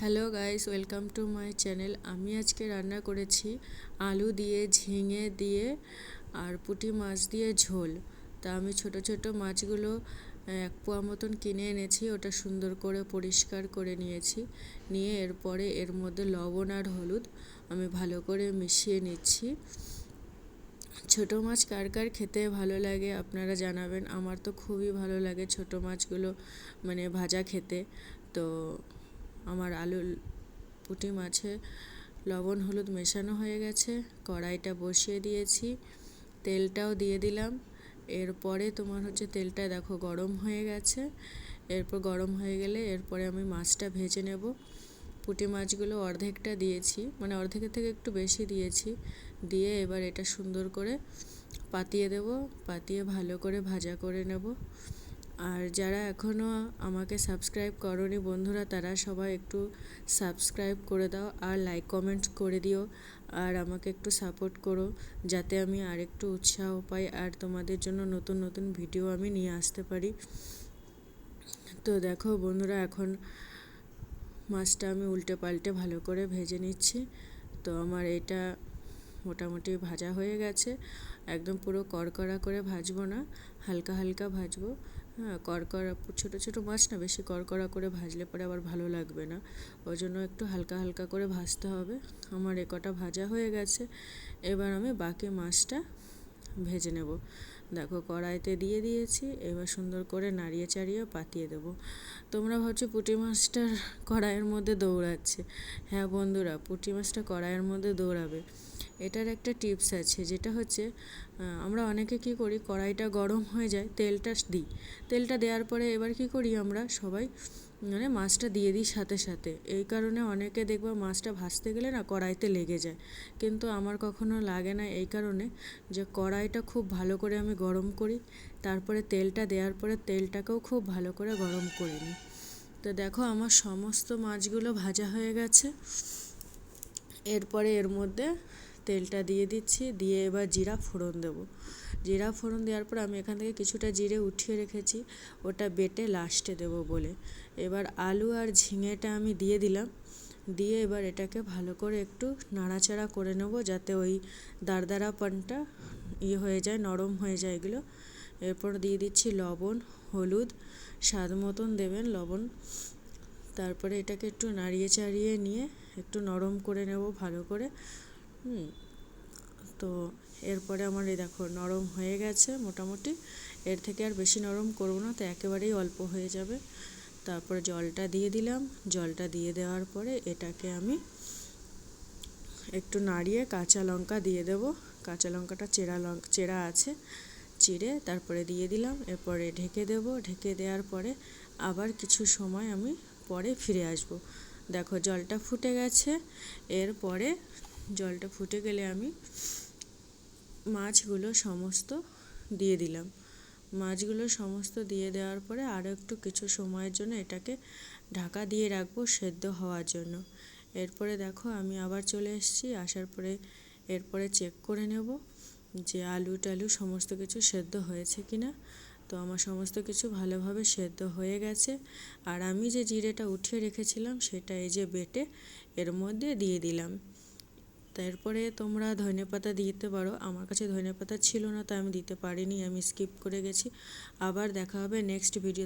Hello guys, welcome to my channel. আমি আজকে রান্না করেছি আলু দিয়ে, ঝিঙে দিয়ে আর পুঁটি মাছ দিয়ে ঝোল। তা আমি ছোট ছোট মাছগুলো এক পোয়া মতন কিনে এনেছি, ওটা সুন্দর করে পরিষ্কার করে নিয়েছি। নিয়ে এরপরে এর মধ্যে লবণ আর হলুদ আমি ভালো করে মিশিয়ে নিচ্ছি। ছোট মাছ কার কার খেতে ভালো লাগে আপনারা জানাবেন। আমার তো খুবই ভালো লাগে ছোট মাছগুলো মানে ভাজা খেতে। তো আমার আলু পুঁটি মাছে লবণ হলুদ মেশানো হয়ে গেছে। কড়াইটা বসিয়ে দিয়েছি। তেলটাও দিয়ে দিলাম। এরপরে তোমার হচ্ছে তেলটা দেখো গরম হয়ে গেছে। এরপর গরম হয়ে গেলে এরপরে আমি মাছটা ভেজে নেব। পুঁটি মাছগুলো অর্ধেকটা দিয়েছি মানে অর্ধেকের থেকে একটু বেশি দিয়েছি। দিয়ে এবার এটা সুন্দর করে পাতিয়ে দেব, পাতিয়ে ভালো করে ভাজা করে নেব। আর যারা এখনও আমাকে সাবস্ক্রাইব করনি বন্ধুরা, তারা সবাই একটু সাবস্ক্রাইব করে দাও আর লাইক কমেন্ট করে দিও আর আমাকে একটু সাপোর্ট করো যাতে আমি আরেকটু উৎসাহ পাই আর তোমাদের জন্য নতুন নতুন ভিডিও আমি নিয়ে আসতে পারি। তো দেখো বন্ধুরা, এখন মাছটা আমি উল্টে পাল্টে ভালো করে ভেজে নিচ্ছি। তো আমার এটা মোটামুটি ভাজা হয়ে গেছে। একদম পুরো কড়কড়া করে ভাজবো না, হালকা হালকা ভাজবো। হ্যাঁ কড়কড়া ছোটো ছোটো মাছ না বেশি কড়কড়া করে ভাজলে পরে আবার ভালো লাগবে না। ওই জন্য একটু হালকা হালকা করে ভাজতে হবে। আমার এ কটা ভাজা হয়ে গেছে। এবার আমি বাকি মাছটা ভেজে নেব। দেখো কড়াইতে দিয়ে দিয়েছি। এবার সুন্দর করে নাড়িয়ে চাড়িয়ে পাতিয়ে দেবো। তোমরা ভাবছ পুঁটি মাছটার কড়াইয়ের মধ্যে দৌড়াচ্ছে। হ্যাঁ বন্ধুরা, পুঁটি মাছটা কড়াইয়ের মধ্যে দৌড়াবে। এটার একটা টিপস আছে, যেটা হচ্ছে আমরা অনেকে কি করি, কড়াইটা গরম হয়ে যায়, তেলটা দিই। তেলটা দেওয়ার পরে এবার কি করি আমরা, সবাই মানে মাছটা দিয়ে দিই সাথে সাথে। এই কারণে অনেকে দেখবা মাছটা ভাজতে গেলে না কড়াইতে লেগে যায়। কিন্তু আমার কখনো লাগে না এই কারণে যে কড়াইটা খুব ভালো করে আমি গরম করি, তারপরে তেলটা দেওয়ার পরে তেলটাকেও খুব ভালো করে গরম করে নিই। তো দেখো, আমার সমস্ত মাছগুলো ভাজা হয়ে গেছে। এরপরে এর মধ্যে তেলটা দিয়ে দিচ্ছি, দিয়ে এবার জিরা ফোড়ন দেবো। জিরা ফোড়ন দেওয়ার পর আমি এখান থেকে কিছুটা জিরে উঠিয়ে রেখেছি, ওটা বেটে লাস্টে দেবো বলে। এবার আলু আর ঝিঙেটা আমি দিয়ে দিলাম, দিয়ে এবার এটাকে ভালো করে একটু নাড়াচাড়া করে নেব যাতে ওই দারদারা পানটা ইয়ে হয়ে যায়, নরম হয়ে যায় এগুলো। এরপর দিয়ে দিচ্ছি লবণ, হলুদ, স্বাদ মতন দেবেন লবণ। তারপরে এটাকে একটু নাড়িয়ে চাড়িয়ে নিয়ে একটু নরম করে নেব ভালো করে। হুম, তো এরপরে আমার এই দেখো নরম হয়ে গেছে মোটামুটি। এর থেকে আর বেশি নরম করব না, তো একেবারেই অল্প হয়ে যাবে। তারপরে জলটা দিয়ে দিলাম। জলটা দিয়ে দেওয়ার পরে এটাকে আমি একটু নাড়িয়ে কাঁচা লঙ্কা দিয়ে দেব। কাঁচা লঙ্কাটা চেরা লঙ্কা চেরা আছে, চিড়ে, তারপরে দিয়ে দিলাম। এরপরে ঢেকে দেব। ঢেকে দেওয়ার পরে আবার কিছু সময় আমি পরে ফিরে আসব। দেখো জলটা ফুটে গেছে। এরপরে জলটা ফুটে গেলে আমি মাছগুলো সমস্ত দিয়ে দিলাম। মাছগুলো সমস্ত দিয়ে দেওয়ার পরে আরও একটু কিছু সময়ের জন্য এটাকে ঢাকা দিয়ে রাখব সেদ্ধ হওয়ার জন্য। এরপরে দেখো আমি আবার চলে এসেছি, আসার পরে এরপরে চেক করে নেব যে আলু টালু সমস্ত কিছু সেদ্ধ হয়েছে কি না তো আমার সমস্ত কিছু ভালোভাবে সেদ্ধ হয়ে গেছে। আর আমি যে জিরেটা উঠিয়ে রেখেছিলাম সেটা এই যে বেটে এর মধ্যে দিয়ে দিলাম। তারপরে তোমরা ধনে পাতা দিতে পারো। আমার কাছে ধনে পাতা ছিল না, তাই আমি দিতে পারিনি, আমি স্কিপ করে গেছি। আবার দেখা হবে নেক্সট ভিডিও